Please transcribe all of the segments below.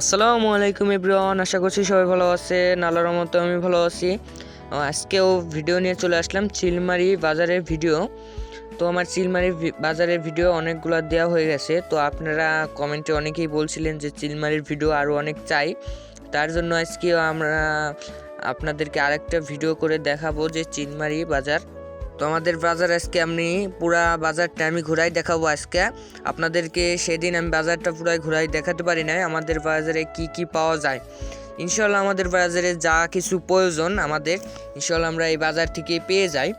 আসসালামু আলাইকুম এভরিওয়ান, আশা করছি সবাই ভালো আছেন, আল্লাহর মতো আমি ভালো আছি। আজকেও ভিডিও নিয়ে চলে আসলাম, চিলমারি বাজারের ভিডিও। তো আমার চিলমারি বাজারের ভিডিও অনেকগুলো দেওয়া হয়ে গেছে, তো আপনারা কমেন্টে অনেকেই বলছিলেন যে চিলমারির ভিডিও আরও অনেক চাই। তার জন্য আজকে আমরা আপনাদেরকে আরেকটা ভিডিও করে দেখাবো যে চিলমারি বাজার। তো আমাদের বাজার আজকে আমি পুরা বাজারটা আমি ঘুরাই দেখাবো আজকে। আপনাদেরকে সেদিন আমি বাজারটা পুরাই ঘুরাই দেখাতে পারি নাই, আমাদের বাজারে কি কি পাওয়া যায়। ইনশাল্লাহ আমাদের বাজারে যা কিছু প্রয়োজন আমাদের ইনশাল্লাহ আমরা এই বাজার থেকে পেয়ে যাই।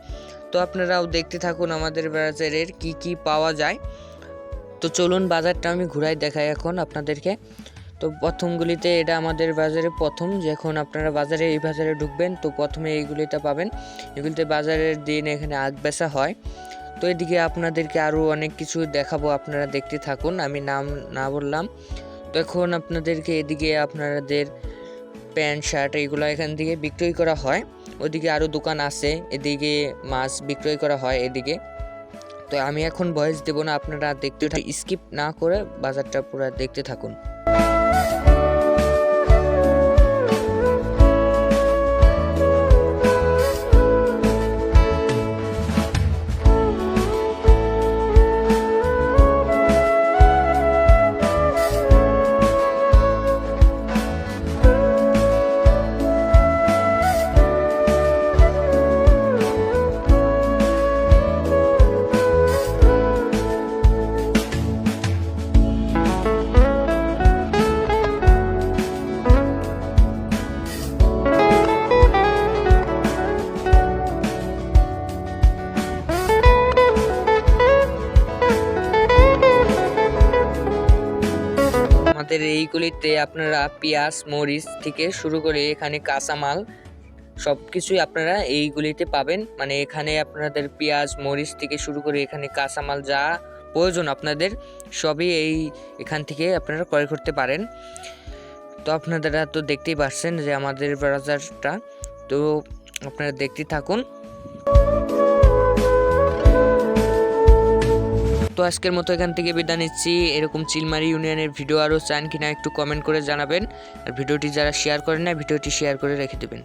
তো আপনারাও দেখতে থাকুন আমাদের বাজারের কি কি পাওয়া যায়। তো চলুন বাজারটা আমি ঘুরাই দেখাই এখন আপনাদেরকে। তো প্রথমগুলিতে এটা আমাদের বাজারে প্রথম, যখন আপনারা বাজারে এই বাজারে ঢুকবেন, তো প্রথমে এইগুলিটা পাবেন। এগুলিতে বাজারের দিন এখানে আগ বেচা হয়। তো এদিকে আপনাদেরকে আরও অনেক কিছু দেখাবো, আপনারা দেখতে থাকুন, আমি নাম না বললাম। তো এখন আপনাদেরকে এদিকে আপনাদের প্যান্ট, শার্ট এইগুলো এখান থেকে বিক্রয় করা হয়। ওদিকে আরও দোকান আছে, এদিকে মাছ বিক্রয় করা হয় এদিকে। তো আমি এখন ভয়েস দেবো না, আপনারা দেখতে স্কিপ না করে বাজারটা পুরো দেখতে থাকুন। আমাদের এইগুলিতে আপনারা পেঁয়াজ, মরিচ থেকে শুরু করে এখানে কাঁচামাল সব কিছুই আপনারা এইগুলিতে পাবেন। মানে এখানে আপনাদের পেঁয়াজ, মরিচ থেকে শুরু করে এখানে কাঁচামাল যা প্রয়োজন আপনাদের, সবই এই এখান থেকে আপনারা ক্রয় করতে পারেন। তো আপনারা তো দেখতেই পাচ্ছেন যে আমাদের বাজারটা তো আপনারা দেখতে থাকুন। তো আজকের মতো এখান থেকে বিদায় নিচ্ছি। এরকম চিলমারি ইউনিয়নের ভিডিও আরও চান কিনা একটু কমেন্ট করে জানাবেন। আর ভিডিওটি যারা শেয়ার করেন না ভিডিওটি শেয়ার করে রেখে দেবেন।